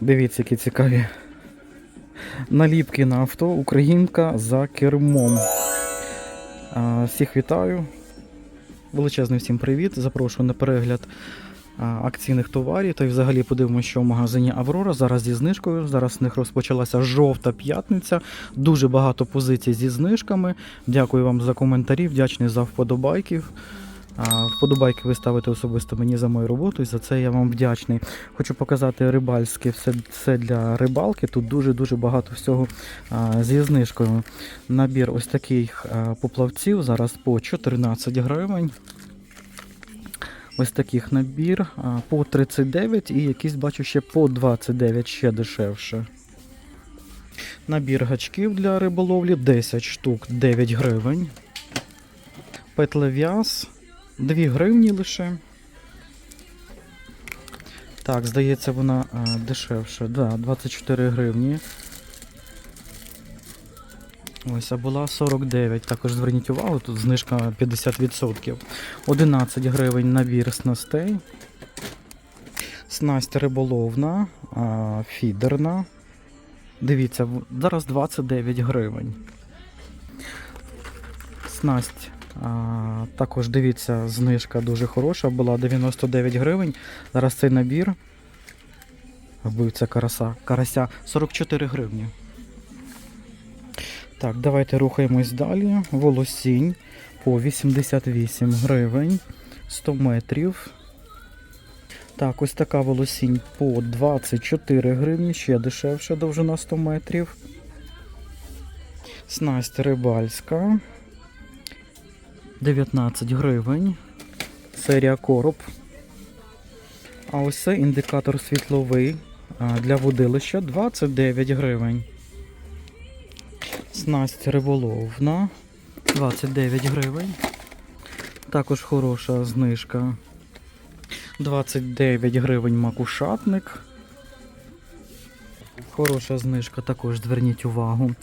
Дивіться, які цікаві наліпки на авто. Українка за кермом. Всіх вітаю. Величезний всім привіт. Запрошую на перегляд акційних товарів. Та й взагалі подивимося, що в магазині Аврора. Зараз зі знижкою. Зараз в них розпочалася жовта п'ятниця. Дуже багато позицій зі знижками. Дякую вам за коментарі, вдячний за вподобайки. Вподобайки ви ставите особисто мені за мою роботу, і за це я вам вдячний. Хочу показати рибальське, все, все для рибалки. Тут дуже-дуже багато всього зі знижкою. Набір ось таких поплавців зараз по 14 гривень. Ось таких набір по 39 і якийсь бачу ще по 29 ще дешевше. Набір гачків для риболовлі 10 штук 9 гривень. Петлев'яз 2 гривні лише. Так, здається, вона а, дешевше. Да, 24 гривні. Ось, а була 49. Також зверніть увагу, тут знижка 50%. 11 гривень набір снастей. Снасть риболовна, а, фідерна. Дивіться, зараз 29 гривень. Снасть. Також дивіться, знижка дуже хороша, була 99 гривень. Зараз цей набір. Вбивця карася, карася 44 гривні. Так, давайте рухаємось далі. Волосінь по 88 гривень 100 метрів. Так, ось така волосінь по 24 гривні, ще дешевше, довжина 100 метрів. Снасть рибальська 19 гривень. Серія короб. А ось це індикатор світловий для водилища 29 гривень. Снасть риболовна 29 гривень. Також хороша знижка. 29 гривень макушатник. Хороша знижка, також зверніть увагу.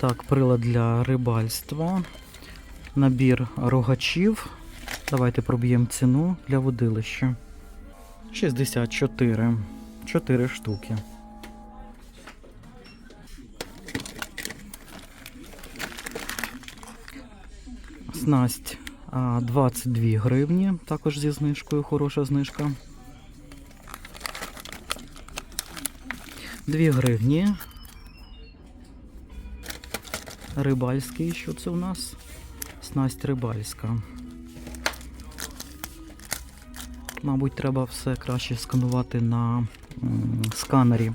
Так, прилад для рибальства. Набір рогачів. Давайте проб'ємо ціну для водилища. 64. 4 штуки. Снасть 22 гривні, також зі знижкою, хороша знижка. 2 гривні. Рибальський, що це у нас? Снасть рибальська. Мабуть, треба все краще сканувати на сканері.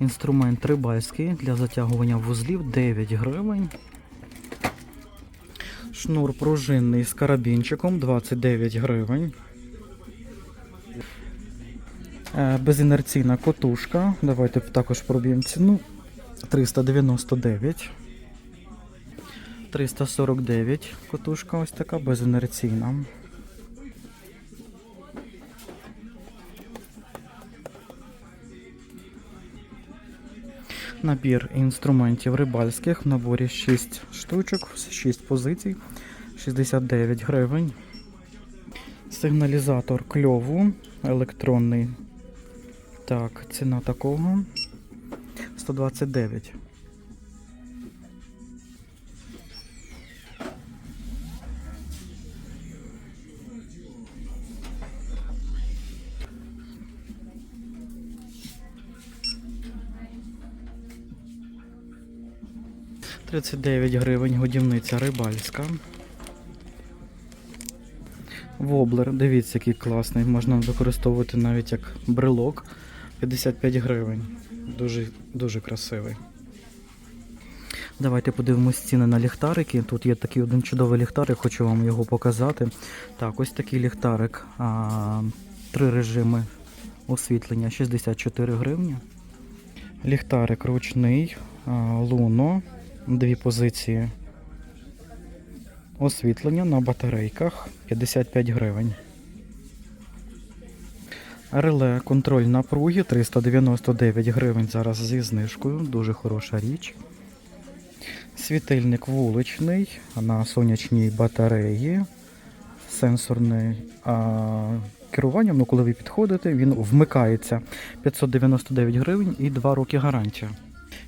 Інструмент рибальський для затягування вузлів 9 гривень. Шнур пружинний з карабінчиком 29 гривень. Е, Безінерційна котушка. Давайте також проб'ємо ціну. 399. 349 котушка ось така безінерційна. Набір інструментів рибальських в наборі 6 штучок, 6 позицій, 69 гривень. Сигналізатор кльову електронний. Так, ціна такого 129. Тридцять дев'ять гривень годівниця рибальська. Воблер, дивіться, який класний. Можна використовувати навіть як брелок. 55 гривень. Дуже, дуже красивий. Давайте подивимось ціни на ліхтарики. Тут є такий один чудовий ліхтарик, хочу вам його показати. Так, ось такий ліхтарик. А, три режими освітлення 64 гривні. Ліхтарик ручний, луно, дві позиції освітлення на батарейках 55 гривень. Реле контроль напруги 399 гривень зараз зі знижкою. Дуже хороша річ. Світильник вуличний на сонячній батареї. Сенсорний а, керуванням, ну коли ви підходите, він вмикається 599 гривень і 2 роки гарантія.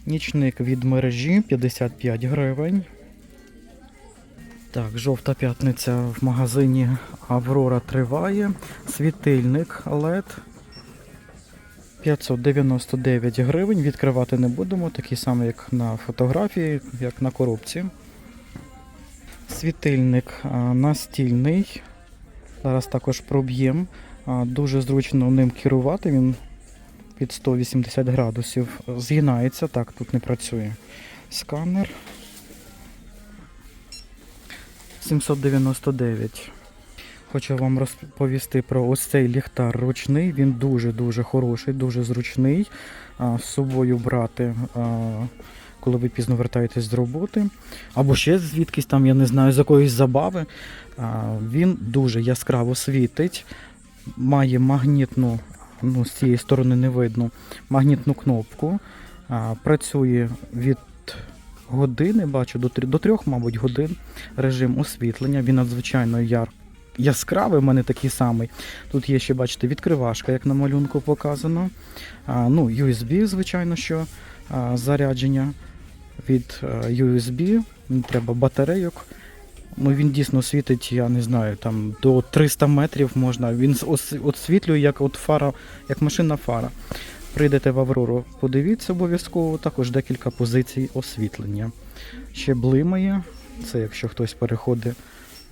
Нічник від мережі 55 гривень. Так, жовта п'ятниця в магазині Аврора триває. Світильник LED 599 гривень. Відкривати не будемо, такий самий, як на фотографії, як на коробці. Світильник настільний. Зараз також проб'єм. Дуже зручно ним керувати. Він під 180 градусів згинається. Так, тут не працює. Сканер 799. Хочу вам розповісти про ось цей ліхтар ручний. Він дуже-дуже хороший, дуже зручний. З собою брати, коли ви пізно вертаєтесь з роботи. Або ще звідкись там, я не знаю, з якоїсь забави. Він дуже яскраво світить, має магнітну, ну, з цієї сторони не видно, магнітну кнопку. А, працює від години, бачу, до, трі- до трьох, мабуть, годин режим освітлення. Він надзвичайно яр... яскравий, у мене такий самий. Тут є ще, бачите, відкривашка, як на малюнку показано. А, ну, USB, звичайно, що а, зарядження від а, USB. Треба батарейок. Ну, він дійсно світить, я не знаю, там до 300 метрів можна. Він ос- освітлює як от фара, як машинна фара. Прийдете в Аврору, подивіться обов'язково, також декілька позицій освітлення. Ще блимає, це якщо хтось переходить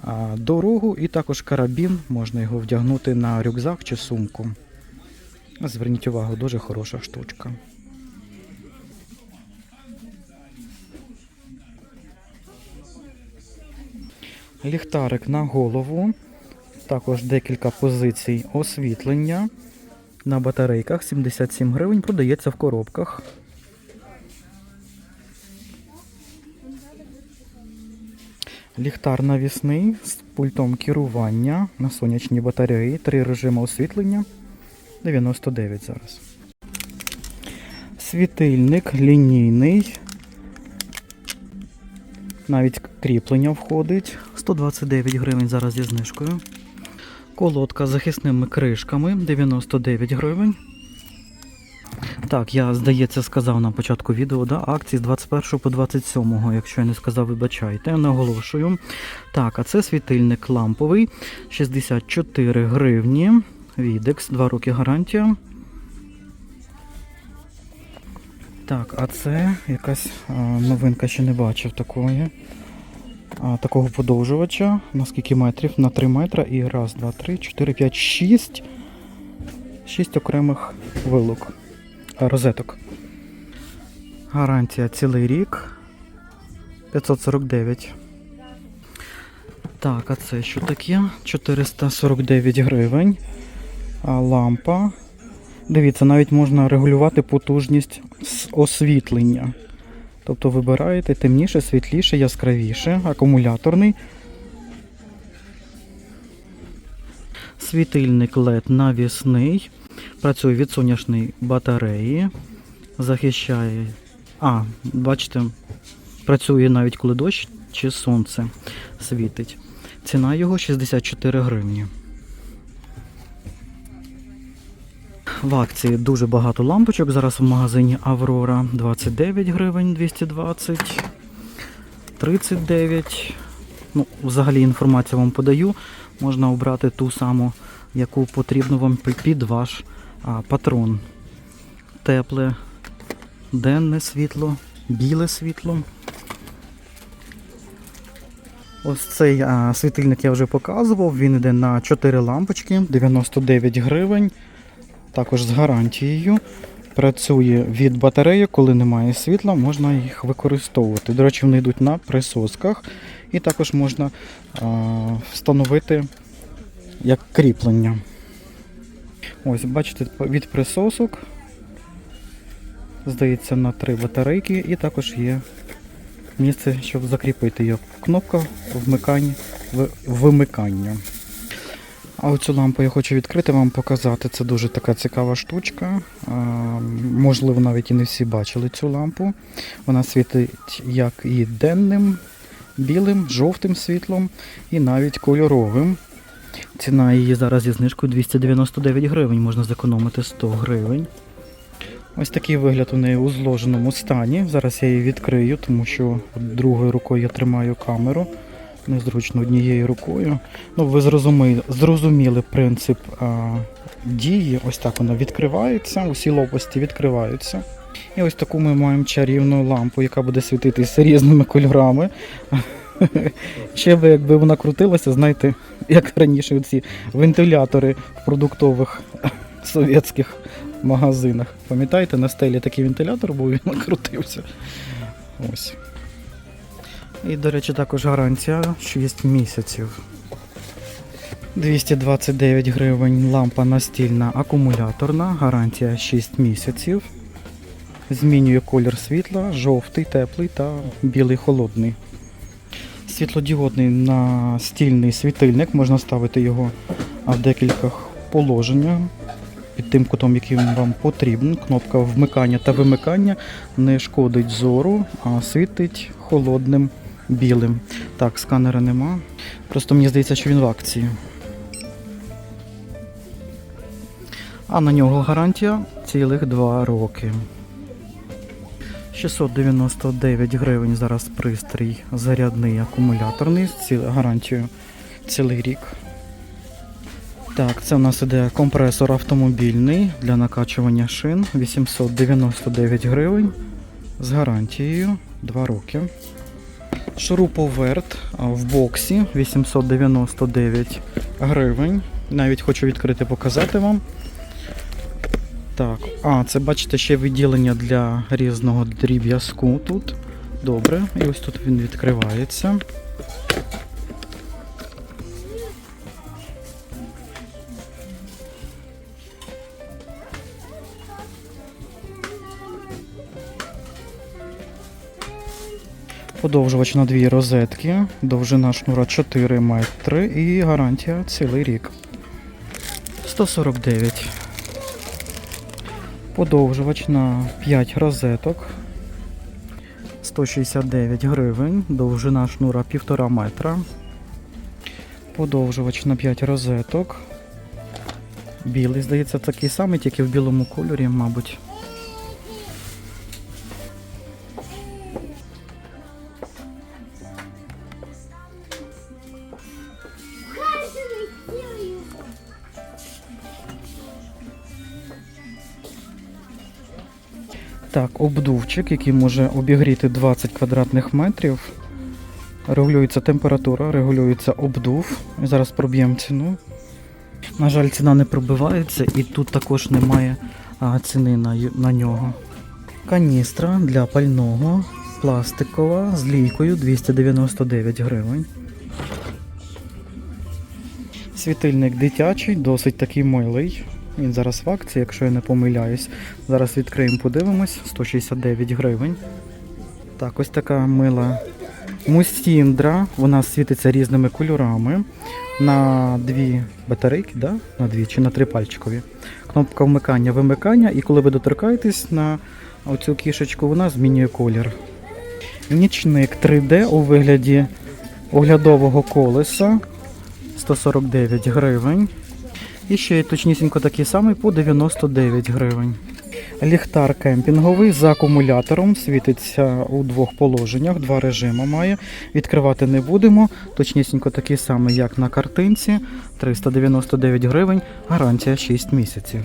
а, дорогу, і також карабін, можна його вдягнути на рюкзак чи сумку. Зверніть увагу, дуже хороша штучка. Ліхтарик на голову, також декілька позицій освітлення на батарейках 77 гривень, продається в коробках. Ліхтар навісний з пультом керування на сонячній батареї, три режими освітлення 99 зараз. Світильник лінійний. Навіть кріплення входить. 129 гривень зараз зі знижкою. Колодка з захисними кришками 99 гривень. Так, я, здається, сказав на початку відео, да, акції з 21 по 27, якщо я не сказав, вибачайте, наголошую. Так, а це світильник ламповий 64 гривні. Відекс, 2 роки гарантія. Так, а це якась а, новинка ще не бачив такої. А, такого подовжувача. На скільки метрів? На 3 метра і раз, два, три, 4, 5, 6. 6 окремих вилок. А, розеток. Гарантія цілий рік. 549. Так, а це що таке? 449 гривень. А, лампа. Дивіться, навіть можна регулювати потужність освітлення. Тобто вибираєте темніше, світліше, яскравіше, акумуляторний. Світильник LED навісний. Працює від сонячної батареї. Захищає. А, бачите, працює навіть коли дощ чи сонце світить. Ціна його 64 гривні. В акції дуже багато лампочок. Зараз в магазині Аврора 29 гривень 220, 39. Ну, взагалі інформацію вам подаю. Можна обрати ту саму, яку потрібно вам під ваш а, патрон. Тепле, денне світло, біле світло. Ось цей а, світильник я вже показував. Він йде на 4 лампочки, 99 гривень також з гарантією. Працює від батареї, коли немає світла, можна їх використовувати. До речі, вони йдуть на присосках, і також можна а, встановити як кріплення. Ось, бачите, від присосок, здається, на три батарейки, і також є місце, щоб закріпити його. Кнопка вмикання, вимикання. А оцю лампу я хочу відкрити вам показати. Це дуже така цікава штучка. Можливо, навіть і не всі бачили цю лампу. Вона світить як і денним, білим, жовтим світлом, і навіть кольоровим. Ціна її зараз зі знижкою 299 гривень, можна зекономити 100 гривень. Ось такий вигляд у неї у зложеному стані. Зараз я її відкрию, тому що другою рукою я тримаю камеру. Незручно однією рукою. Ну, ви зрозуміли, зрозуміли принцип а, дії. Ось так вона відкривається, усі лопасті відкриваються. І ось таку ми маємо чарівну лампу, яка буде світитися різними кольорами. Ще би, якби вона крутилася, знаєте, як раніше ці вентилятори в продуктових совєтських магазинах. Пам'ятаєте, на стелі такий вентилятор був, він крутився. Ось. І, до речі, також гарантія 6 місяців. 229 гривень лампа настільна акумуляторна, гарантія 6 місяців. Змінює колір світла, жовтий, теплий та білий холодний. Світлодіодний настільний світильник, можна ставити його в декількох положеннях під тим кутом, який вам потрібен. Кнопка вмикання та вимикання не шкодить зору, а світить холодним білим. Так, сканера нема. Просто мені здається, що він в акції. А на нього гарантія цілих 2 роки. 699 гривень зараз пристрій зарядний акумуляторний з гарантією цілий рік. Так, це у нас іде компресор автомобільний для накачування шин 899 гривень з гарантією 2 роки. Шуруповерт в боксі 899 гривень. Навіть хочу відкрити показати вам. Так, а, це бачите ще відділення для різного дріб'язку тут. Добре, і ось тут він відкривається. Подовжувач на дві розетки, довжина шнура 4 метри і гарантія цілий рік. 149. Подовжувач на 5 розеток. 169 гривень, довжина шнура 1,5 метра. Подовжувач на 5 розеток. Білий, здається, такий самий, тільки в білому кольорі, мабуть. Обдувчик, який може обігріти 20 квадратних метрів. Регулюється температура, регулюється обдув. Зараз проб'ємо ціну. На жаль, ціна не пробивається і тут також немає а, ціни на, на нього. Каністра для пального пластикова з лійкою 299 гривень. Світильник дитячий, досить такий милий. Він зараз в акції, якщо я не помиляюсь. Зараз відкриємо, подивимось. 169 гривень. Так, ось така мила мусіндра. Вона світиться різними кольорами. На дві батарейки, да? на дві чи на три пальчикові. Кнопка вмикання, вимикання, і коли ви доторкаєтесь на оцю кішечку, вона змінює колір. Нічник 3D у вигляді оглядового колеса 149 гривень. І ще точнісінько такий самий по 99 гривень. Ліхтар кемпінговий з акумулятором світиться у двох положеннях, два режими має. Відкривати не будемо. Точнісінько такий самий, як на картинці. 399 гривень, гарантія 6 місяців.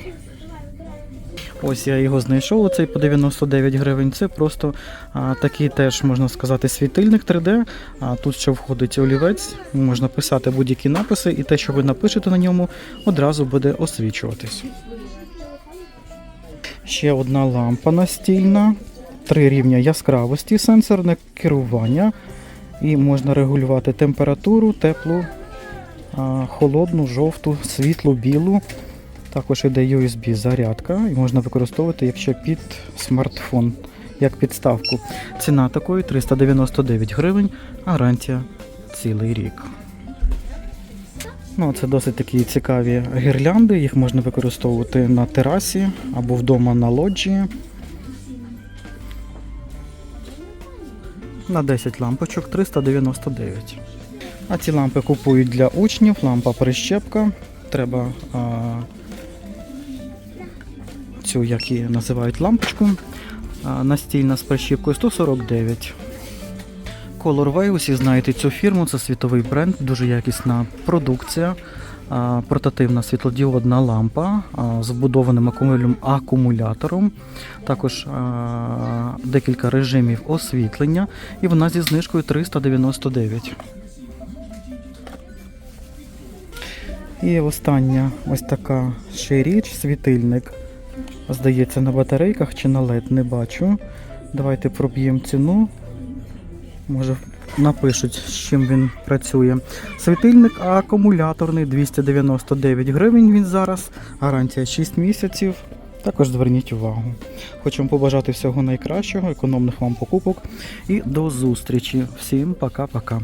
Ось я його знайшов, оцей по 99 гривень. Це просто а, такий теж, можна сказати, світильник 3D. А, тут ще входить олівець, можна писати будь-які написи, і те, що ви напишете на ньому, одразу буде освічуватись. Ще одна лампа настільна, три рівня яскравості, сенсорне керування. І можна регулювати температуру, теплу, холодну, жовту, світлу, білу. Також іде USB зарядка і можна використовувати якщо під смартфон, як підставку. Ціна такої 399 гривень, гарантія цілий рік. Ну, це досить такі цікаві гірлянди, їх можна використовувати на терасі або вдома на лоджії. На 10 лампочок 399. А ці лампи купують для учнів, лампа прищепка. Треба а, цю, як її називають лампочку. Настільна з прищіпкою 149. Colorway, усі знаєте цю фірму, це світовий бренд, дуже якісна продукція. Портативна світлодіодна лампа з вбудованим акумулятором, також декілька режимів освітлення, і вона зі знижкою 399. І остання ось така ще річ, світильник. Здається, на батарейках чи на LED, не бачу. Давайте проб'ємо ціну. Може напишуть, з чим він працює. Світильник акумуляторний 299 гривень він зараз. Гарантія 6 місяців. Також зверніть увагу. Хочу вам побажати всього найкращого, економних вам покупок і до зустрічі. Всім пока-пока.